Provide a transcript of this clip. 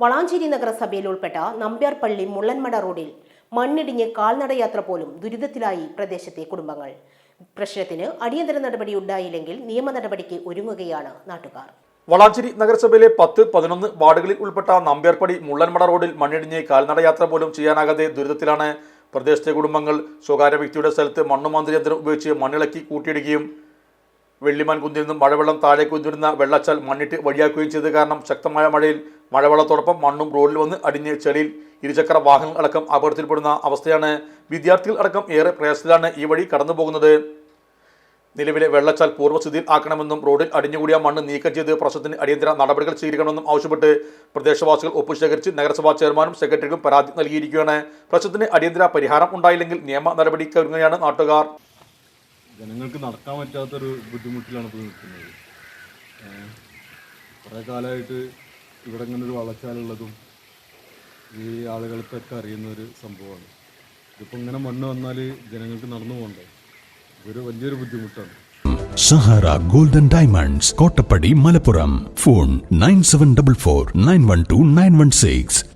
വളാഞ്ചേരി നഗരസഭയിൽ ഉൾപ്പെട്ട നമ്പ്യാർപള്ളി മുള്ളൻമട റോഡിൽ മണ്ണിടിഞ്ഞ് കാൽനടയാത്ര പോലും ദുരിതത്തിലായി പ്രദേശത്തെ കുടുംബങ്ങൾ. പ്രശ്നത്തിന് അടിയന്തര നടപടി ഉണ്ടായില്ലെങ്കിൽ നിയമ നടപടിക്ക് ഒരുങ്ങുകയാണ് നാട്ടുകാർ. വളാഞ്ചേരി നഗരസഭയിലെ പത്ത് പതിനൊന്ന് വാർഡുകളിൽ ഉൾപ്പെട്ട നമ്പ്യാർപ്പടി മുള്ളൻമട റോഡിൽ മണ്ണിടിഞ്ഞ് കാൽനടയാത്ര പോലും ചെയ്യാനാകാതെ ദുരിതത്തിലാണ്. പ്രദേശത്തെ കുടുംബങ്ങൾ സ്വകാര്യ വ്യക്തിയുടെ സ്ഥലത്ത് മണ്ണുമാന്ത്രി യന്ത്രം ഉപയോഗിച്ച് മണ്ണിളക്കി കൂട്ടിയിടുകയും വെള്ളിമാൻ കുന്നിൽ നിന്നും മഴവെള്ളം താഴേക്ക് കുന്തിരുന്ന വെള്ളച്ചാൽ മണ്ണിട്ട് വഴിയാക്കുകയും ചെയ്തത് കാരണം ശക്തമായ മഴയിൽ മഴവെള്ളത്തോടൊപ്പം മണ്ണും റോഡിൽ വന്ന് അടിഞ്ഞ് ചെളിയിൽ ഇരുചക്ര വാഹനങ്ങൾ അടക്കം അപകടത്തിൽപ്പെടുന്ന അവസ്ഥയാണ് വിദ്യാർത്ഥികൾ അടക്കം ഏറെ പ്രയാസത്തിലാണ് ഈ വഴി കടന്നുപോകുന്നത്. നിലവിലെ വെള്ളച്ചാൽ പൂർവസ്ഥിതിയിൽ ആക്കണമെന്നും റോഡിൽ അടിഞ്ഞുകൂടിയ മണ്ണ് നീക്കം ചെയ്ത് പ്രശ്നത്തിന് അടിയന്തര നടപടികൾ സ്വീകരിക്കണമെന്നും ആവശ്യപ്പെട്ട് പ്രദേശവാസികൾ ഒപ്പുശേഖരിച്ച് നഗരസഭാ ചെയർമാനും സെക്രട്ടറിക്കും പരാതി നൽകിയിരിക്കുകയാണ്. പ്രശ്നത്തിന് അടിയന്തര പരിഹാരം ഉണ്ടായില്ലെങ്കിൽ നിയമ നടപടി കരുങ്ങുകയാണ് നാട്ടുകാർ. ജനങ്ങൾക്ക് നടക്കാൻ പറ്റാത്തൊരു ബുദ്ധിമുട്ടിലാണ് ഇപ്പോൾ നിൽക്കുന്നത്. കുറേ കാലമായിട്ട് ഇവിടെ ഇങ്ങനെ ഒരു വളച്ചാലുള്ളതും ഈ ആളുകൾക്കൊക്കെ അറിയുന്ന ഒരു സംഭവമാണ്. ഇതിപ്പോൾ ഇങ്ങനെ മണ്ണ് വന്നാൽ ജനങ്ങൾക്ക് നടന്നു പോകണ്ടേ? ഇതൊരു വലിയൊരു ബുദ്ധിമുട്ടാണ്. Sahara golden diamonds Kottappadi Malappuram. Phone nine seven double four nine one two nine one six.